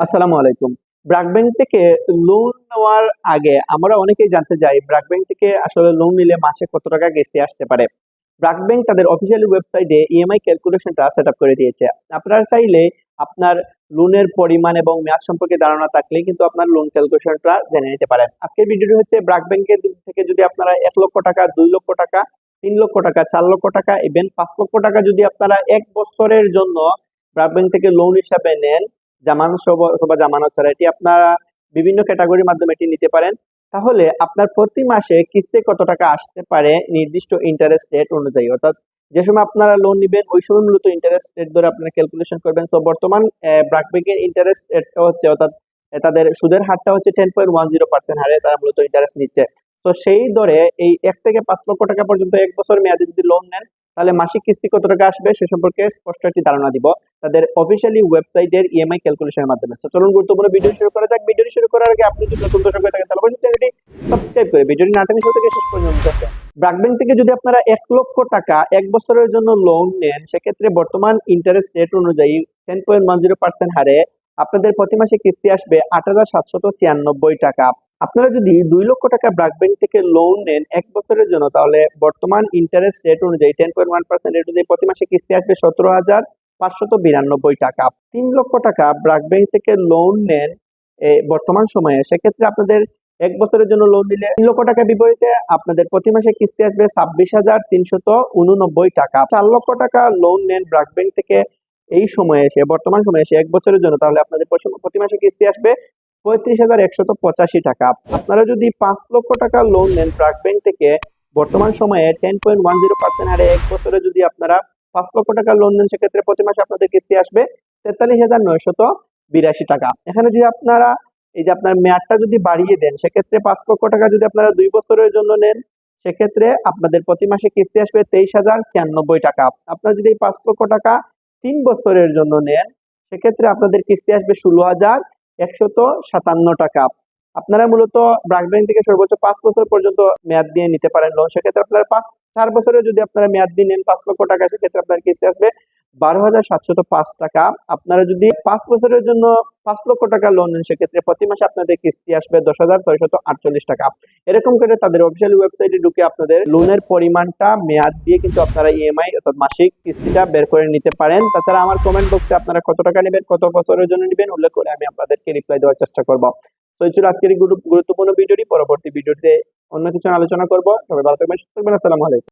আসসালামু আলাইকুম। ব্রাক ব্যাংক থেকে লোন নেওয়ার আগে আমরা অনেকেই জানতে চাই ব্রাক ব্যাংক থেকে আসলে লোন নিলে মাসে কত টাকা কিস্তি আসতে পারে? ব্রাক ব্যাংক তাদের অফিসিয়ালি ওয়েবসাইটে ইএমআই ক্যালকুলেশনটা সেট আপ করে দিয়েছে। আপনারা চাইলে আপনার লোনের পরিমাণ এবং মেয়াদ সম্পর্কে ধারণা থাকলে কিন্তু আপনার লোন ক্যালকুলেশনটা জেনে নিতে পারেন। আজকের ভিডিওটি হচ্ছে ব্রাক ব্যাংকের থেকে যদি আপনারা এক লক্ষ টাকা, দুই লক্ষ টাকা, তিন লক্ষ টাকা, চার লক্ষ টাকা ইভেন পাঁচ লক্ষ টাকা যদি আপনারা এক বছরের জন্য ব্রাক ব্যাংক থেকে লোন হিসাবে নেন জামানত সহ অথবা জামানত ছাড়া এটি আপনারা বিভিন্ন ক্যাটাগরির মাধ্যমে এটি নিতে পারেন। তাহলে আপনার প্রতি মাসে কিস্তি কত টাকা আসতে পারে নির্দিষ্ট ইন্টারেস্ট রেট অনুযায়ী? অর্থাৎ যে সময় আপনারা লোন নেবেন, ওই সময় মূলত ইন্টারেস্ট রেট ধরে আপনারা ক্যালকুলেশন করবেন। তো বর্তমান ব্যাংকের ইন্টারেস্ট রেটটা হচ্ছে, অর্থাৎ তাদের সুদের হারটা হচ্ছে ten point one zero percent হারে তারা মূলত ইন্টারেস্ট নিচ্ছে। তো সেই দরে এই এক থেকে পাঁচ লক্ষ টাকা পর্যন্ত এক বছর মেয়াদে যদি লোন নেন তাহলে মাসিক কিস্তি কত টাকা আসবে সে সম্পর্কে স্পষ্ট একটি ধারণা দিব। তাদের অফিসিয়ালি ওয়েবসাইটের ইএমআই ক্যালকুলেশনের মাধ্যমে। চলুন গুরুত্বপূর্ণ ভিডিও শুরু করা যাক। ভিডিও শুরু করার আগে আপনি যদি নতুন দর্শক হয়ে থাকেন, তাহলে অবশ্যই চ্যানেলটি সাবস্ক্রাইব করে। ভিডিওটি না শুরু থেকে শেষ পর্যন্ত দেখবেন ব্র্যাক ব্যাংক থেকে যদি আপনারা এক লক্ষ টাকা এক বছরের জন্য লোন নেন, সেক্ষেত্রে বর্তমান ইন্টারেস্ট রেট অনুযায়ী ten point one zero percent হারে আপনাদের প্রতি মাসে কিস্তি আসবে আট হাজার সাতশত ছিয়ানব্বই টাকা। আপনারা যদি দুই লক্ষ টাকা ব্র্যাক ব্যাংক থেকে লোন নেন এক বছরের জন্য, তাহলে বর্তমান ইন্টারেস্ট রেট অনুযায়ী ten point one percent rate অনুযায়ী প্রতি মাসে কিস্তি আসবে সতেরো হাজার পাঁচশত বিরানব্বই টাকা। তিন লক্ষ টাকা ব্র্যাক ব্যাংক থেকে লোন নেন বর্তমান সময়ে, সেক্ষেত্রে আপনাদের এক বছরের জন্য লোন নিলে তিন লক্ষ টাকা বিপরীতে আপনাদের প্রতি মাসে কিস্তি আসবে ছাব্বিশ হাজার তিনশত উননব্বই টাকা। চার লক্ষ টাকা লোন নেন ব্র্যাক ব্যাংক থেকে এই সময়ে এসে, বর্তমান সময়ে এসে এক বছরের জন্য, তাহলে আপনাদের প্রতি মাসে কিস্তি আসবে পঁয়ত্রিশ হাজার একশত পঁচাশি টাকা। আপনারা যদি পাঁচ লক্ষ টাকা লোন নেন ব্র্যাক ব্যাংক থেকে, বর্তমান সময়ে ten point one zero percent হারে এক বছরে যদি আপনারা পাঁচ লক্ষ টাকা লোন নেন, সেক্ষেত্রে প্রতি মাসে আপনাদের কিস্তি আসবে তেতাল্লিশ হাজার নয়শত বিরাশি টাকা। এখানে যদি আপনারা, এই যে আপনার মেয়াদটা যদি বাড়িয়ে দেন, সেক্ষেত্রে পাঁচ লক্ষ টাকা যদি আপনারা দুই বছরের জন্য নেন, সেক্ষেত্রে আপনাদের প্রতি মাসে কিস্তি আসবে তেইশ হাজার ছিয়ানব্বই টাকা। আপনারা যদি পাঁচ লক্ষ টাকা তিন বছরের জন্য নেন, সেক্ষেত্রে আপনাদের কিস্তি আসবে ষোলো হাজার একশত সাতান্ন টাকা। আপনারা মূলত ব্রাক ব্যাংক থেকে সর্বোচ্চ পাঁচ বছর পর্যন্ত মেয়াদ দিয়ে নিতে পারেন লোন সেক্ষেত্রে আপনারা পাঁচ, চার বছরে যদি আপনারা মেয়াদ দিয়ে নেন পাঁচ লক্ষ টাকা, সেক্ষেত্রে আপনার কিস্তি আসবে বারো হাজার সাতশত পাঁচ টাকা। আপনারা যদি পাঁচ বছরের জন্য পাঁচ লক্ষ টাকা লোন নেন, সেক্ষেত্রে প্রতি মাসে আপনাদের কিস্তি আসবে দশ হাজার ছয়শত আটচল্লিশ টাকা। এরকম করে তাদের অফিসিয়াল ওয়েবসাইটে ঢুকে আপনাদের লোনের পরিমাণটা, মেয়াদ দিয়ে কিন্তু আপনারা ইএমআই অর্থাৎ মাসিক কিস্তিটা বের করে নিতে পারেন। তাছাড়া আমার কমেন্ট বক্সে আপনারা কত টাকা নেবেন, কত বছরের জন্য নেবেন, উল্লেখ করে আমি আপনাদেরকে রিপ্লাই দেওয়ার চেষ্টা করব। তো আজকের গুরুত্বপূর্ণ ভিডিওটি পরবর্তী ভিডিওতে অন্য কিছু আলোচনা করব। সবাই ভালো থাকবেন, সুস্থ থাকবেন। আসসালামু আলাইকুম।